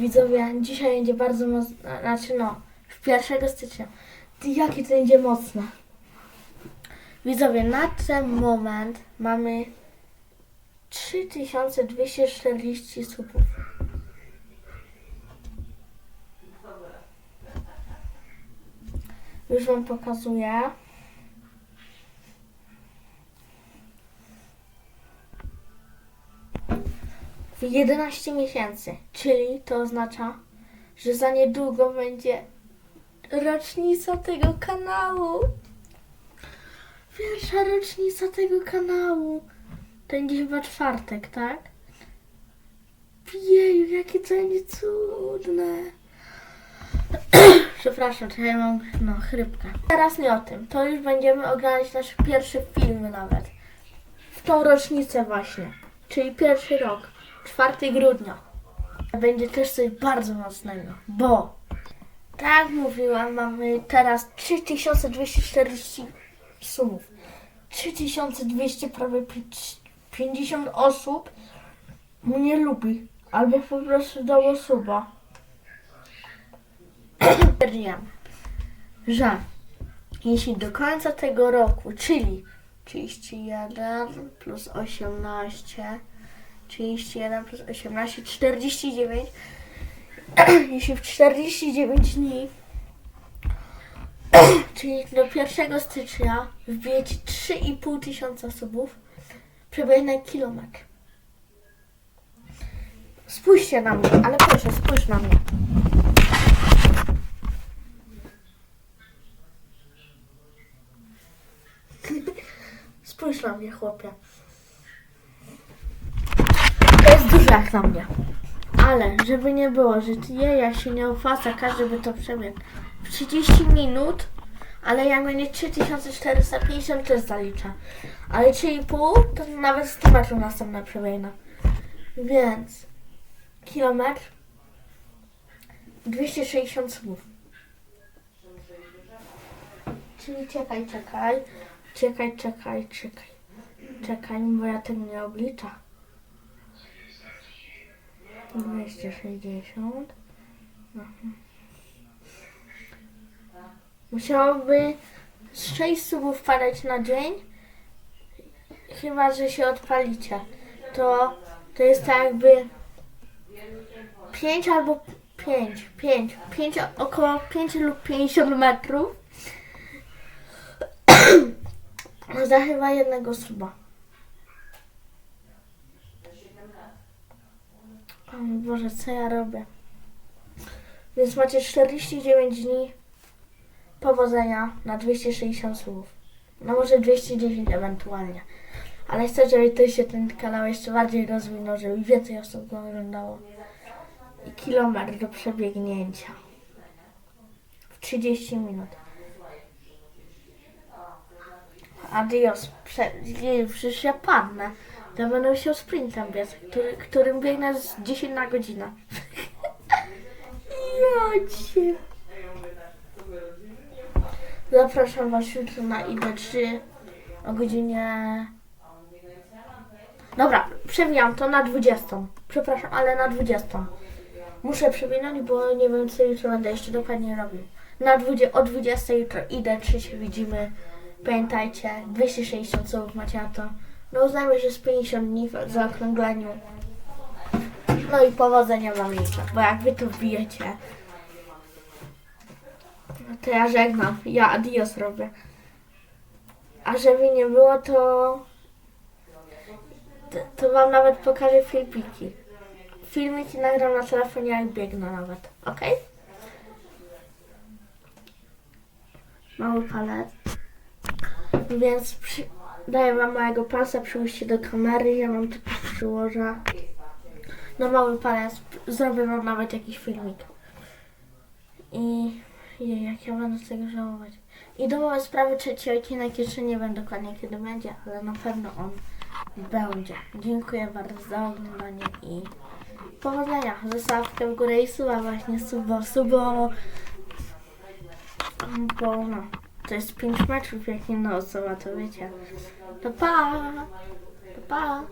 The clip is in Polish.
Widzowie, dzisiaj będzie bardzo mocno, znaczy no, w 1 stycznia. Ty, to będzie mocne. Widzowie, na ten moment mamy 3240 subów. Już Wam pokazuję. 11 miesięcy, czyli to oznacza, że za niedługo będzie rocznica tego kanału. Pierwsza rocznica tego kanału. To będzie chyba czwartek, tak? Jeju, jakie to będzie cudne. Przepraszam, ja mam no, chrypkę. Teraz nie o tym. To już będziemy oglądać nasz pierwszy film nawet. W tą rocznicę właśnie. Czyli pierwszy rok. 4 grudnia. Będzie też coś bardzo mocnego, bo tak jak mówiłam, mamy teraz 3240 sumów. 3200 prawie pięć- 50 osób mnie lubi. Albo po prostu dało suba. Stwierdziłam, że jeśli do końca tego roku, czyli 31 plus 18, 31 plus 18, 49, jeśli w 49 dni, czyli do 1 stycznia wbijecie 3,5 tysiąca subów, przebiegnę kilometr. Spójrzcie na mnie, ale proszę, spójrz na mnie. Spójrz na mnie, chłopie. Jak na mnie. Ale, żeby nie było, że ty ja się nie opłaca, każdy by to przebiegł. W 30 minut, ale jak będzie 3450 też zaliczę. Ale 3,5 to nawet 100 metrów następna przebiegnę. Więc kilometr 260 słów. Czyli czekaj, czekaj. Czekaj, czekaj, czekaj. Czekaj, bo ja tego nie obliczę. 260. Mhm. Musiałoby z 6 subów padać na dzień. Chyba, że się odpalicie. To, to jest tak jakby 5 albo 5, 5, 5, około 5 lub 50 metrów. Za chyba jednego suba. O mój Boże, co ja robię? Więc macie 49 dni powodzenia na 260 słów. No może 210 ewentualnie. Ale chcę, żeby to się ten kanał jeszcze bardziej rozwinął, żeby więcej osób go oglądało. I kilometr do przebiegnięcia. W 30 minut. Adios. Prze- przecież ja padnę. To będę musiał sprintem biec, który, którym biegnę z 10 na godzinę. Jocie. Zapraszam Was jutro na ID3 o godzinie... Dobra, przewijam to na 20. Przepraszam, ale na 20. Muszę przewinąć, bo nie wiem co jutro będę jeszcze dokładnie robił. Na 20, o 20 jutro ID3 się widzimy. Pamiętajcie, 260 słów macie na to. No uznajmy, że z 50 dni w zaokrągleniu. No i powodzenia wam życzę, bo jak wy to wbijecie, no to ja żegnam. Ja adios robię. A żeby nie było, to to, to wam nawet pokażę filmiki. Filmiki nagram na telefonie, jak biegnę nawet. Ok? Mały palec. Więc przy, daję wam małego palca, przyłóżcie do kamery, ja wam to przyłożę. No mały palec, zrobię wam nawet jakiś filmik. I jej, jak ja będę tego żałować. I domowe sprawy trzeci odcinek jeszcze nie wiem dokładnie kiedy będzie, ale na pewno on będzie. Dziękuję bardzo za oglądanie i powodzenia. Zostawkę w górę i suba właśnie, subo, subo. Bo no, to jest 5 metrów jak jedna osoba, to wiecie. To pa! To pa!